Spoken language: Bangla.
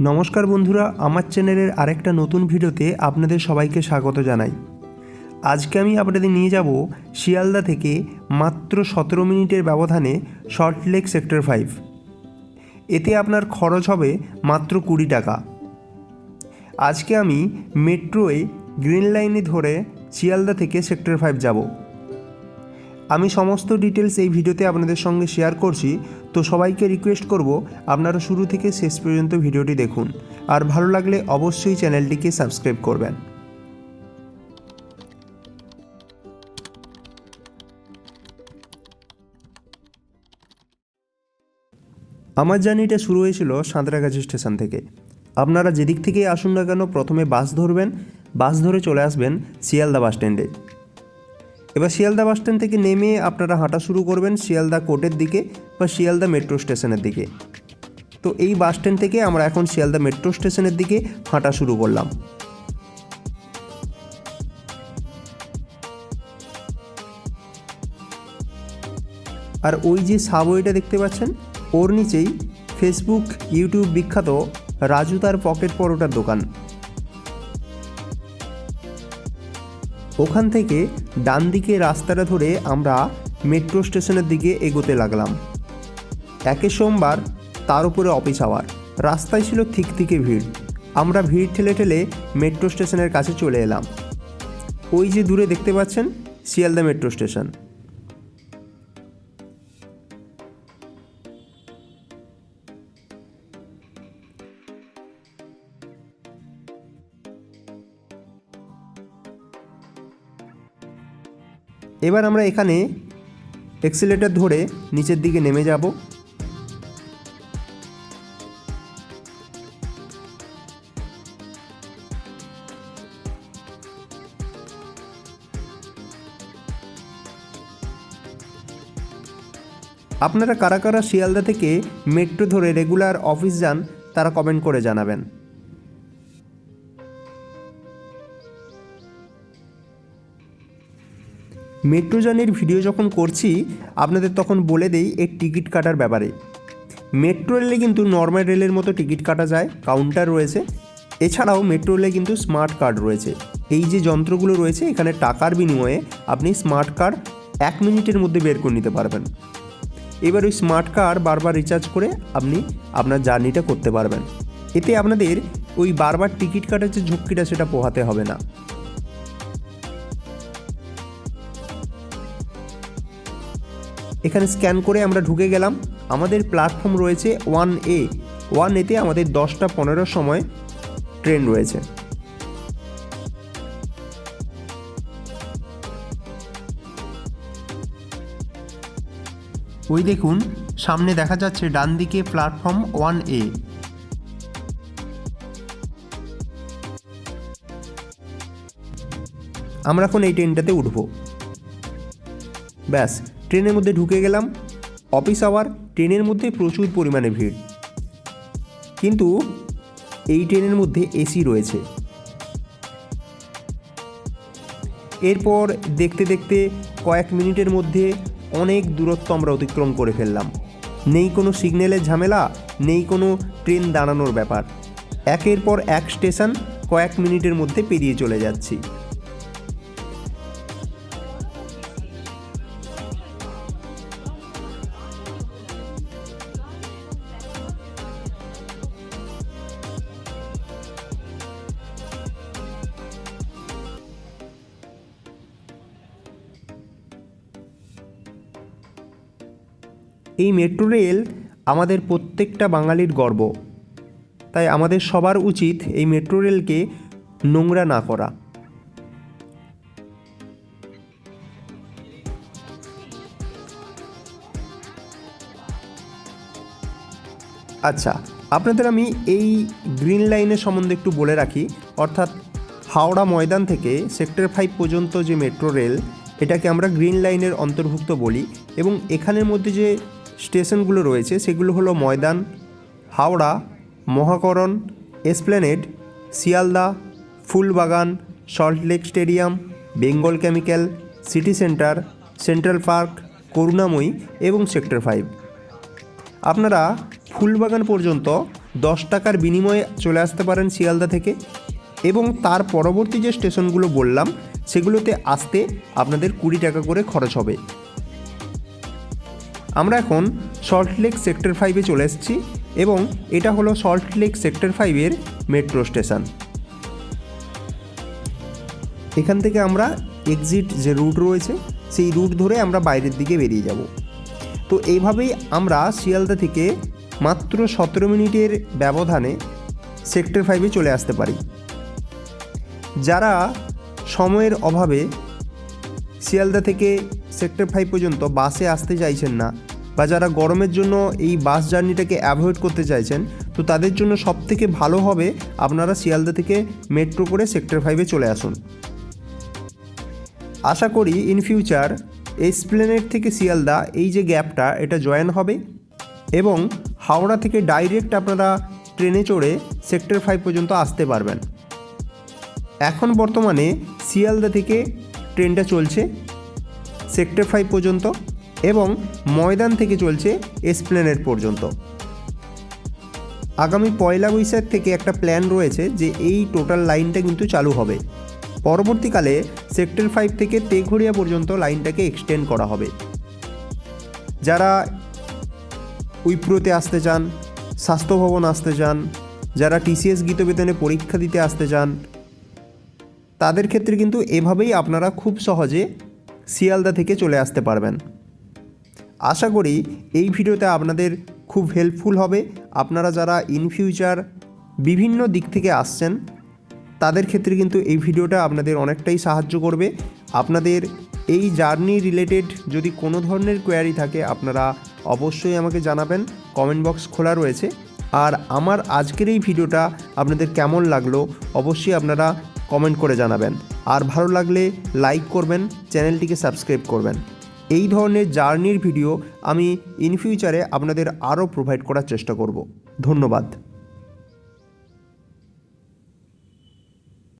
নমস্কার বন্ধুরা, আমার চ্যানেলের আরেকটা নতুন ভিডিওতে আপনাদের সবাইকে স্বাগত জানাই। আজকে আমি আপনাদের নিয়ে যাব শিয়ালদা থেকে মাত্র সতেরো মিনিটের ব্যবধানে সল্টলেক সেক্টর ফাইভ। এতে আপনার খরচ হবে মাত্র কুড়ি টাকা। আজকে আমি মেট্রোয়ে গ্রিন লাইনে ধরে শিয়ালদা থেকে সেক্টর ফাইভ যাব। আমি সমস্ত ডিটেলস এই ভিডিওতে আপনাদের সঙ্গে শেয়ার করছি তো সবাইকে রিকোয়েস্ট করব আপনারা শুরু থেকে শেষ পর্যন্ত ভিডিওটি দেখুন। আর ভালো লাগলে অবশ্যই চ্যানেলটিকে সাবস্ক্রাইব করবেন। আমার জার্নিটা শুরু হয়েছিল সাঁতরাগাছি স্টেশন থেকে। আপনারা যেদিক থেকেই আসুন না কেন প্রথমে বাস ধরবেন, বাস ধরে চলে আসবেন শিয়ালদা বাস স্ট্যান্ডে। এবার শিয়ালদা বাস স্ট্যান্ড থেকে নেমে আপনারা হাঁটা শুরু করবেন শিয়ালদা কোর্টের দিকে বা শিয়ালদা মেট্রো স্টেশনের দিকে। তো এই বাস স্ট্যান্ড থেকে আমরা এখন শিয়ালদা মেট্রো স্টেশনের দিকে হাঁটা শুরু করলাম। আর ওই যে সাবওয়েটা দেখতে পাচ্ছেন, ওর নিচেই ফেসবুক ইউটিউব বিখ্যাত রাজু তার পকেট পরোটার দোকান। ওখান থেকে ডান দিকে রাস্তাটা ধরে আমরা মেট্রো স্টেশনের দিকে এগোতে লাগলাম। একে সোমবার তার উপরে অফিস আওয়ার। রাস্তায় ছিল থিক থিকে ভিড়। আমরা ভিড় ঠেলে ঠেলে মেট্রো স্টেশনের কাছে চলে এলাম। ওই যে দূরে দেখতে পাচ্ছেন, শিয়ালদা মেট্রো স্টেশন। এবার আমরা এখানে এক্সিলেটার ধরে নিচের দিকে নেমে যাব। আপনারা কারা কারা শিয়ালদা থেকে মেট্রো ধরে রেগুলার অফিস যান, তারা কমেন্ট করে জানাবেন। মেট্রো ভিডিও যখন করছি, আপনাদের তখন বলে দেই এর টিকিট কাটার ব্যাপারে। মেট্রো রেলে কিন্তু নর্মাল রেলের মতো টিকিট কাটা যায়, কাউন্টার রয়েছে। এছাড়াও মেট্রো রেলে কিন্তু স্মার্ট কার্ড রয়েছে। এই যে যন্ত্রগুলো রয়েছে, এখানে টাকার বিনিময়ে আপনি স্মার্ট কার্ড এক মিনিটের মধ্যে বের করে নিতে পারবেন। এবার ওই স্মার্ট কার্ড বারবার রিচার্জ করে আপনি আপনার জার্নিটা করতে পারবেন। এতে আপনাদের ওই বারবার টিকিট কাটার যে ঝক্কিটা সেটা পোহাতে হবে না। এখানে স্ক্যান করে আমরা ঢুকে গেলাম। আমাদের প্ল্যাটফর্ম রয়েছে ওয়ান এ। ওয়ান এতে আমাদের দশটা পনেরো সময় ট্রেন রয়েছে। ওই দেখুন, সামনে দেখা যাচ্ছে ডান দিকে প্ল্যাটফর্ম ওয়ান এ। আমরা এখন এই ট্রেনটাতে উঠবো। ব্যাস। ট্রেনের মধ্যে ঢুকে গেলাম। অফিস আওয়ার, ট্রেনের মধ্যে প্রচুর পরিমাণে ভিড়। কিন্তু এই ট্রেনের মধ্যে এসি রয়েছে। এরপর দেখতে দেখতে কয়েক মিনিটের মধ্যে অনেক দূরত্ব আমরা অতিক্রম করে ফেললাম। নেই কোনো সিগন্যালের ঝামেলা, নেই কোনো ট্রেন দাঁড়ানোর ব্যাপার। একের পর এক স্টেশন কয়েক মিনিটের মধ্যে পেরিয়ে চলে যাচ্ছি। এই মেট্রো রেল আমাদের প্রত্যেকটা বাঙালির গর্ব। তাই আমাদের সবার উচিত এই মেট্রো রেলকে নোংরা না করা। আচ্ছা আপনাদের আমি এই গ্রিন লাইনের সম্বন্ধে একটু বলে রাখি। অর্থাৎ হাওড়া ময়দান থেকে সেক্টর ফাইভ পর্যন্ত যে মেট্রো রেল, এটাকে আমরা গ্রিন লাইনের অন্তর্ভুক্ত বলি এবং এখানের মধ্যে যে স্টেশনগুলো রয়েছে। সেগুলো হলো Maidan, Howrah, Mahakaran Esplanade Sealdah, Phoolbagan Salt Lake Stadium, Bengal Chemical, City Centre, Central Park, Karunamoyee এবং সেক্টর ফাইভ। আপনারা ফুলবাগান পর্যন্ত দশ টাকার বিনিময়ে চলে আসতে পারেন শিয়ালদা থেকে এবং তার পরবর্তী যে স্টেশনগুলো বললাম, সেগুলোতে আসতে আপনাদের কুড়ি টাকা করে খরচ হবে। আমরা এখন সল্টলেক সেক্টর ফাইভে চলে এসেছি এবং এটা হলো সল্টলেক সেক্টর ফাইভের মেট্রো স্টেশন এখান থেকে আমরা এক্সিট যে রুট রয়েছে, সেই রুট ধরে আমরা বাইরের দিকে বেরিয়ে যাব। তো এইভাবেই আমরা শিয়ালদা থেকে মাত্র সতেরো মিনিটের ব্যবধানে সেক্টর ফাইভে চলে আসতে পারি। যারা সময়ের অভাবে শিয়ালদা থেকে সেক্টর ফাইভ পর্যন্ত বাসে আসতে চাইছেন না বা যারা গরমের জন্য এই বাস জার্নিটাকে অ্যাভয়েড করতে চাইছেন, তো তাদের জন্য সবথেকে ভালো হবে আপনারা শিয়ালদা থেকে মেট্রো করে সেক্টর ফাইভে চলে আসুন। আশা করি ইন ফিউচার এসপ্লেনেট থেকে শিয়ালদা এই যে গ্যাপটা এটা জয়েন হবে এবং হাওড়া থেকে ডাইরেক্ট আপনারা ট্রেনে চড়ে সেক্টর ফাইভ পর্যন্ত আসতে পারবেন। এখন বর্তমানে শিয়ালদা থেকে ট্রেনটা চলছে। সেক্টর ফাইভ পর্যন্ত এবং ময়দান থেকে চলছে এসপ্লেনেট পর্যন্ত। আগামী পয়লা বৈশাখ থেকে একটা প্ল্যান রয়েছে যে এই টোটাল লাইনটা কিন্তু চালু হবে। পরবর্তীকালে সেক্টর ফাইভ থেকে তেঘড়িয়া পর্যন্ত লাইনটাকে এক্সটেন্ড করা হবে। যারা উইপ্রোতে আসতে চান স্বাস্থ্য ভবন আসতে চান, যারা টিসিএস গীতবেতনে পরীক্ষা দিতে আসতে চান, তাদের ক্ষেত্রে কিন্তু এভাবেই আপনারা খুব সহজে শিয়ালদা থেকে চলে আসতে পারবেন। আশা করি এই ভিডিওতে আপনাদের খুব হেল্পফুল হবে। আপনারা যারা ইন ফিউচার বিভিন্ন দিক থেকে আসছেন, তাদের ক্ষেত্রে কিন্তু এই ভিডিওটা আপনাদের অনেকটাই সাহায্য করবে। আপনাদের এই জার্নি রিলেটেড যদি কোনো ধরনের কোয়ারি থাকে, আপনারা অবশ্যই আমাকে জানাবেন। কমেন্ট বক্স খোলা রয়েছে। আর আমার আজকের এই ভিডিওটা আপনাদের কেমন লাগল, অবশ্যই আপনারা কমেন্ট করে জানাবেন। আর ভালো লাগলে লাইক করবেন, চ্যানেলটিকে সাবস্ক্রাইব করবেন। এই ধরনের জার্নির ভিডিও আমি ইন ফিউচারে আপনাদের আরও প্রোভাইড করার চেষ্টা করব। ধন্যবাদ।